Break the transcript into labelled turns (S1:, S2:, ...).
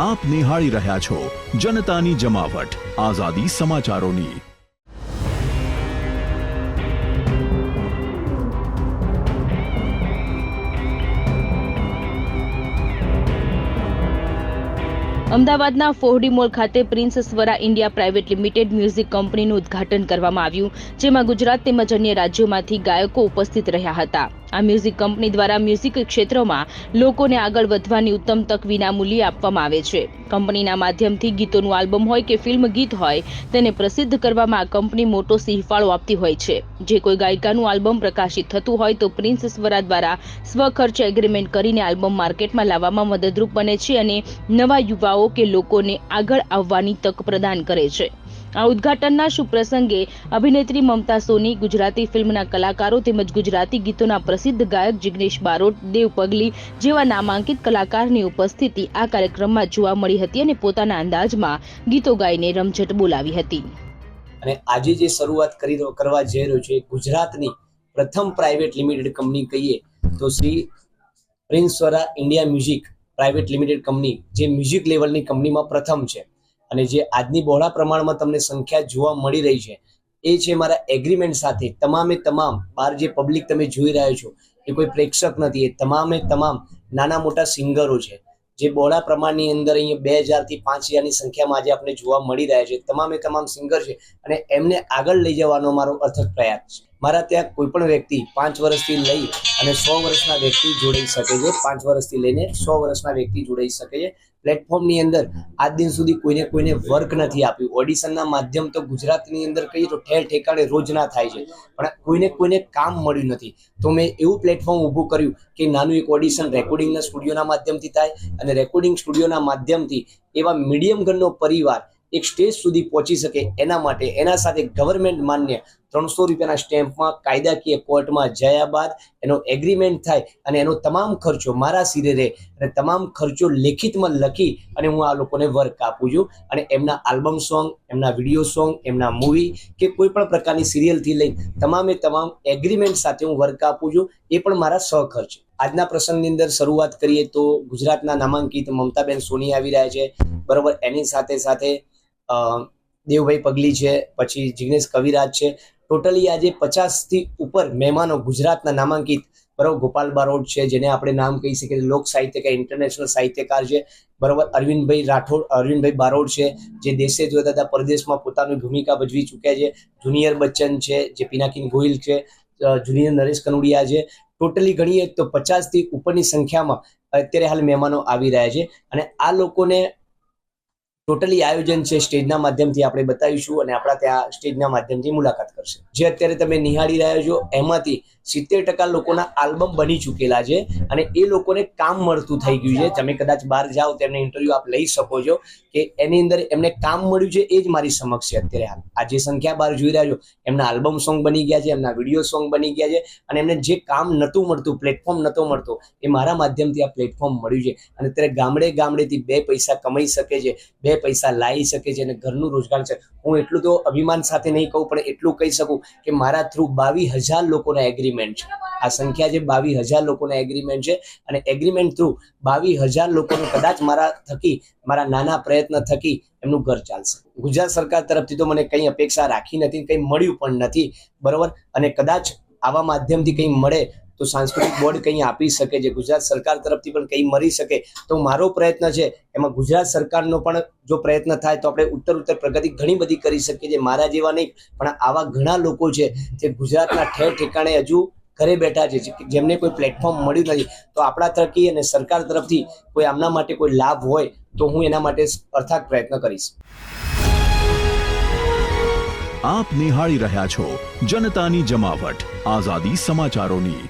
S1: આપ નિહાળી રહ્યા છો જનતાની જમાવટ. આઝાદી સમાચારોની.
S2: અમદાવાદના ફોહડી મોલ ખાતે prince Swara India private limited music કંપનીનું ઉદ્ઘાટન કરવામાં આવ્યું, જેમાં ગુજરાત તેમજ અન્ય રાજ્યોમાંથી ગાયકો ઉપસ્થિત રહ્યા હતા. આ મ્યુઝિક કંપની દ્વારા મ્યુઝિક ક્ષેત્રમાં લોકોને આગળ વધવાની ઉત્તમ તક વિનામૂલ્યે આપવામાં આવે છે. કંપનીના માધ્યમથી ગીતોનું આલ્બમ હોય કે ફિલ્મ ગીત હોય, તેને પ્રસિદ્ધ કરવામાં આ કંપની મોટો સિંહફાળો આપતી હોય છે. જે કોઈ ગાયિકાનું આલ્બમ પ્રકાશિત થતું હોય તો પ્રિન્સ સ્વરા દ્વારા સ્વખર્ચ એગ્રીમેન્ટ કરીને આલ્બમ માર્કેટમાં લાવવામાં મદદરૂપ બને છે અને નવા યુવાઓ કે લોકોને આગળ આવવાની તક પ્રદાન કરે છે. આ ઉદ્ઘાટનના શુભ પ્રસંગે અભિનેત્રી મમતા સોની, ગુજરાતી ફિલ્મના કલાકારો તેમજ ગુજરાતી ગીતોના પ્રસિદ્ધ ગાયક જિગ્નેશ બારોટ, દેવ પગલી જેવા નામાંકિત કલાકારની ઉપસ્થિતિ આ કાર્યક્રમમાં જોવા મળી હતી અને પોતાના અંદાજમાં ગીતો ગાઈને રમઝટ બોલાવી હતી.
S3: અને આજે જે શરૂઆત કરી કરવા જઈ રહ્યો છે ગુજરાતની પ્રથમ પ્રાઇવેટ લિમિટેડ કંપની કહીએ તો Shri prince Swara India music private limited company જે મ્યુઝિક લેવલની કંપનીમાં પ્રથમ છે. અને જે આજની બહોળા પ્રમાણમાં તમને સંખ્યા જોવા મળી રહી છે, એ છે મારા એગ્રીમેન્ટ સાથે તમામે તમામ બહાર જે પબ્લિક તમે જોઈ રહ્યા છો, એ કોઈ પ્રેક્ષક નથી, એ તમામે તમામ નાના મોટા સિંગરો છે, જે બોળા પ્રમાણની અંદર અહીંયા બે હજારથી પાંચ હજારની સંખ્યામાં આજે આપણે જોવા મળી રહ્યા છે, તમામે તમામ સિંગર છે અને એમને આગળ લઈ જવાનો મારો અથક પ્રયાસ છે. મારા ત્યાં કોઈ પણ વ્યક્તિ પાંચ વર્ષથી લઈ અને સો વર્ષના વ્યક્તિ જોડાઈ શકે છે, પાંચ વર્ષથી લઈને સો વર્ષના વ્યક્તિ જોડાઈ શકે છે પ્લેટફોર્મની અંદર આજ દિન સુધી કોઈને કોઈને વર્ક નથી આપ્યું. ઓડિશનના માધ્યમ તો ગુજરાતની અંદર કહીએ તો ઠેર ઠેકાણે રોજના થાય છે. પણ કોઈને કોઈને કામ મળ્યું નથી. તો મેં એવું પ્લેટફોર્મ ઊભું કર્યું કે નાનું એક ઓડિશન રેકોર્ડિંગના સ્ટુડિયોના માધ્યમથી થાય અને રેકોર્ડિંગ સ્ટુડિયોના માધ્યમથી એવા મીડિયમ ઘરનો પરિવાર એક સ્ટેજ સુધી પહોંચી શકે એના માટે એના સાથે ગવર્મેન્ટ માન્ય ત્રણસો રૂપિયાના સ્ટેમ્પમાં કાયદાકીય કોર્ટમાં જયા બાદ એનો એગ્રીમેન્ટ થાય અને એનો તમામ ખર્ચો મારા સિરે રહે અને તમામ ખર્ચો લેખિતમાં લખી અને હું આ લોકોને વર્ક આપું છું. અને એમના આલ્બમ સોંગ એમના વીડિયો સોંગ એમના મૂવી કે કોઈ પણ પ્રકારની સિરિયલથી લઈ તમામે તમામ એગ્રીમેન્ટ સાથે હું વર્ક આપું છું. એ પણ મારા સહખર્ચ. આજના પ્રસંગની અંદર શરૂઆત કરીએ તો ગુજરાતના નામાંકિત મમતાબેન સોની આવી રહ્યા છે. બરોબર, એની સાથે સાથે દેવભાઈ પગલી છે, પછી જિગ્નેશ કવિરાજ છે. ટોટલી આજે પચાસથી ઉપર મહેમાનો ગુજરાતના નામાંકિત. બરોબર, ગોપાલ બારોટ છે, જેને આપણે નામ કહી શકીએ લોક સાહિત્યકાર ઇન્ટરનેશનલ સાહિત્યકાર છે. બરોબર, અરવિંદભાઈ રાઠોડ, અરવિંદભાઈ બારોટ છે, જે દેશે જોતા હતા પરદેશમાં પોતાની ભૂમિકા ભજવી ચૂક્યા છે. જુનિયર બચ્ચન છે, જે પિનાકિન ગોહિલ છે જુનિયર નરેશ કનોડિયા છે. ટોટલી ગણીએ તો પચાસથી ઉપરની સંખ્યામાં અત્યારે હાલ મહેમાનો આવી રહ્યા છે. અને આ લોકોને ટોટલી આયોજન છે સ્ટેજના માધ્યમથી આપણે બતાવીશું અને આપણા ત્યાં સ્ટેજના માધ્યમથી મુલાકાત કરશે. જે અત્યારે તમે નિહાળી રહ્યા છો, એમાંથી સિત્તેર ટકા લોકોના આલ્બમ બની ચૂકેલા છે અને એ લોકોને કામ મળતું થઈ ગયું છે. તમે કદાચ બહાર જાઓ, તેમને ઇન્ટરવ્યુ આપ લઈ શકો છો કે એની અંદર એમને કામ મળ્યું છે એ જ મારી સમક્ષ છે અત્યારે હાલ. આ જે સંખ્યા બહાર જોઈ રહ્યા છો, એમના આલ્બમ સોંગ બની ગયા છે, એમના વીડિયો સોંગ બની ગયા છે અને એમને જે કામ નહોતું મળતું, પ્લેટફોર્મ નહોતો મળતો, એ મારા માધ્યમથી આ પ્લેટફોર્મ મળ્યું છે. અને અત્યારે ગામડે ગામડેથી બે પૈસા કમાઈ શકે છે, બે પૈસા લાવી શકે છે અને ઘરનું રોજગાર છે. હું એટલું તો અભિમાન સાથે નહીં કહું, પણ એટલું કહી શકું કે મારા થ્રુ બાવીસ હજાર લોકોના એગ્રીમેન્ટ આ સંખ્યા જે બાવીસ હજાર લોકોના એગ્રીમેન્ટ છે અને એગ્રીમેન્ટ થ્રુ બાવીસ હજાર લોકોનું કદાચ મારા થકી, મારા નાના પ્રયત્ન થકી એમનું ઘર ચાલશે. ગુજરાત સરકાર તરફથી તો મને કંઈ અપેક્ષા રાખી નથી, કંઈ મળ્યું પણ નથી, બરોબર? અને કદાચ આવા માધ્યમથી કંઈ મળે તો સાંસ્કૃતિક બોર્ડ કંઈ આપી શકે છે ગુજરાત સરકાર તરફથી પણ કંઈ મળી શકે, તો મારો પ્રયત્ન છે, એમાં ગુજરાત સરકારનો પણ જો પ્રયત્ન થાય તો આપણે ઉત્તર ઉત્તર પ્રગતિ ઘણી બધી કરી શકીએ છીએ. મારા જેવા નહીં, પણ આવા ઘણા લોકો છે, જે ગુજરાતના ઠેર ઠેકાણે હજુ ઘરે બેઠા છે જેમને કોઈ પ્લેટફોર્મ મળ્યું નથી. તો આપણા તરફથી અને સરકાર તરફથી કોઈ આમના માટે કોઈ લાભ હોય, તો હું એના માટે અર્થાત પ્રયત્ન કરીશ.
S1: આપ નિહાળી રહ્યા છો જનતાની જમાવટ. આઝાદી સમાચારોની